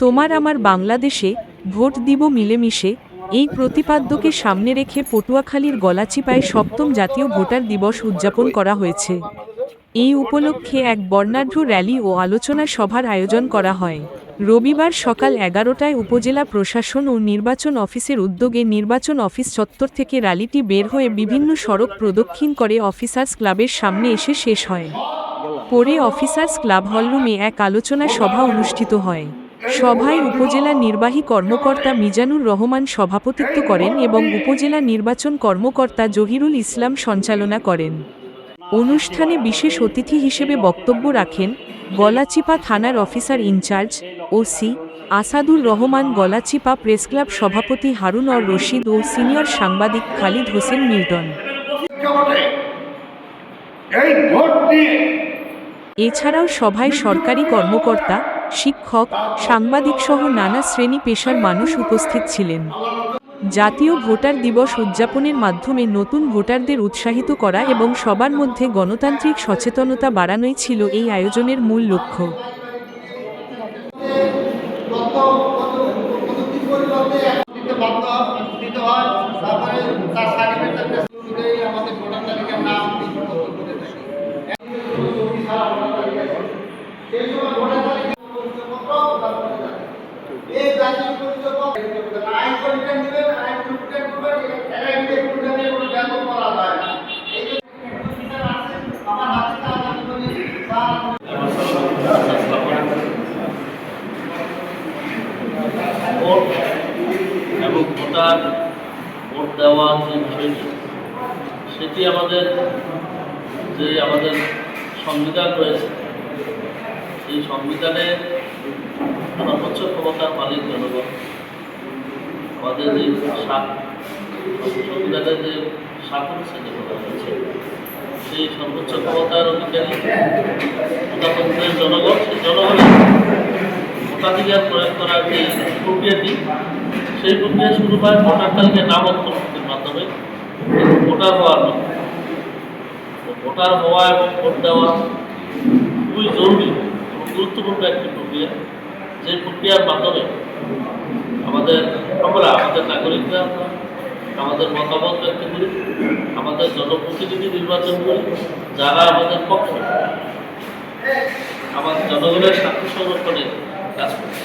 তোমার আমার বাংলাদেশে ভোট দিব মিলেমিশে, এই প্রতিপাদ্যকে সামনে রেখে পটুয়াখালীর গলাচিপায় সপ্তম জাতীয় ভোটার দিবস উদযাপন করা হয়েছে। এই উপলক্ষে এক বর্ণাঢ্য র্যালি ও আলোচনা সভার আয়োজন করা হয়। রবিবার সকাল এগারোটায় উপজেলা প্রশাসন ও নির্বাচন অফিসের উদ্যোগে নির্বাচন অফিস চত্বর থেকে র্যালিটি বের হয়ে বিভিন্ন সড়ক প্রদক্ষিণ করে অফিসার্স ক্লাবের সামনে এসে শেষ হয়। পরে অফিসার্স ক্লাব হলরুমে এক আলোচনা সভা অনুষ্ঠিত হয়। সভায় উপজেলা নির্বাহী কর্মকর্তা মিজানুর রহমান সভাপতিত্ব করেন এবং উপজেলা নির্বাচন কর্মকর্তা জহিরুল ইসলাম সঞ্চালনা করেন। অনুষ্ঠানে বিশেষ অতিথি হিসেবে বক্তব্য রাখেন গলাচিপা থানার officer in charge OC Asadur Rahman Galachipa press club সভাপতি হারুন অর রশিদ ও সিনিয়র সাংবাদিক খালিদ হোসেন মিল্টন। এছাড়াও সভায় সরকারি কর্মকর্তা শিক্ষক সাংবাদিকসহ নানা শ্রেণি পেশার মানুষ উপস্থিত ছিলেন। জাতীয় ভোটার দিবস উদযাপনের মাধ্যমে নতুন ভোটারদের উৎসাহিত করা এবং সবার মধ্যে গণতান্ত্রিক সচেতনতা বাড়ানোই ছিল এই আয়োজনের মূল লক্ষ্য দিতে হয় তারপরে তার সার্টিফিকেট অনুযায়ী আমাদের ভোটার তালিকার নাম লিপিবদ্ধ করে থাকি সেই সময় ভোটার তালিকা পরিচয়পত্র প্রদান করে থাকে। এই জাতীয় পরিচয়পত্র আইন পরীক্ষা নেবেন আইন পরীক্ষা করবেন একাডেমিক পরীক্ষা নিয়ে কোনো ব্যাপক করা যায় না এই যে আছে, আমার হাতে কাজ আমি বলি স্যার ভোট এবং ভোটার, ভোট দেওয়া যে বিষয়টি, সেটি আমাদের যে আমাদের সংবিধান রয়েছে, সেই সংবিধানে সর্বোচ্চ ক্ষমতার মালিক জনগণ। আমাদের যে সংবিধানের যে শাসন শ্রেণি বলা হয়েছে সেই সর্বোচ্চ ক্ষমতার অধিকারী প্রধানমন্ত্রীর জনগণ, সেই জনগণের প্রয়োগ করার যে প্রক্রিয়াটি সেই প্রক্রিয়া শুরু হয় ভোটার তালিকায় নাম অন্তর্ভুক্তির মাধ্যমে ভোটার হওয়ার মাধ্যমে। ভোটার হওয়া এবং ভোট দেওয়া খুবই জরুরি এবং গুরুত্বপূর্ণ একটি প্রক্রিয়া। যে প্রক্রিয়ার মাধ্যমে আমাদের আমরা, আমাদের নাগরিকরা, আমাদের মতামত ব্যক্ত করি, আমাদের জনপ্রতিনিধি নির্বাচন করি, যারা আমাদের পক্ষে, আমাদের জনগণের স্বার্থ সংরক্ষণে কাজ করে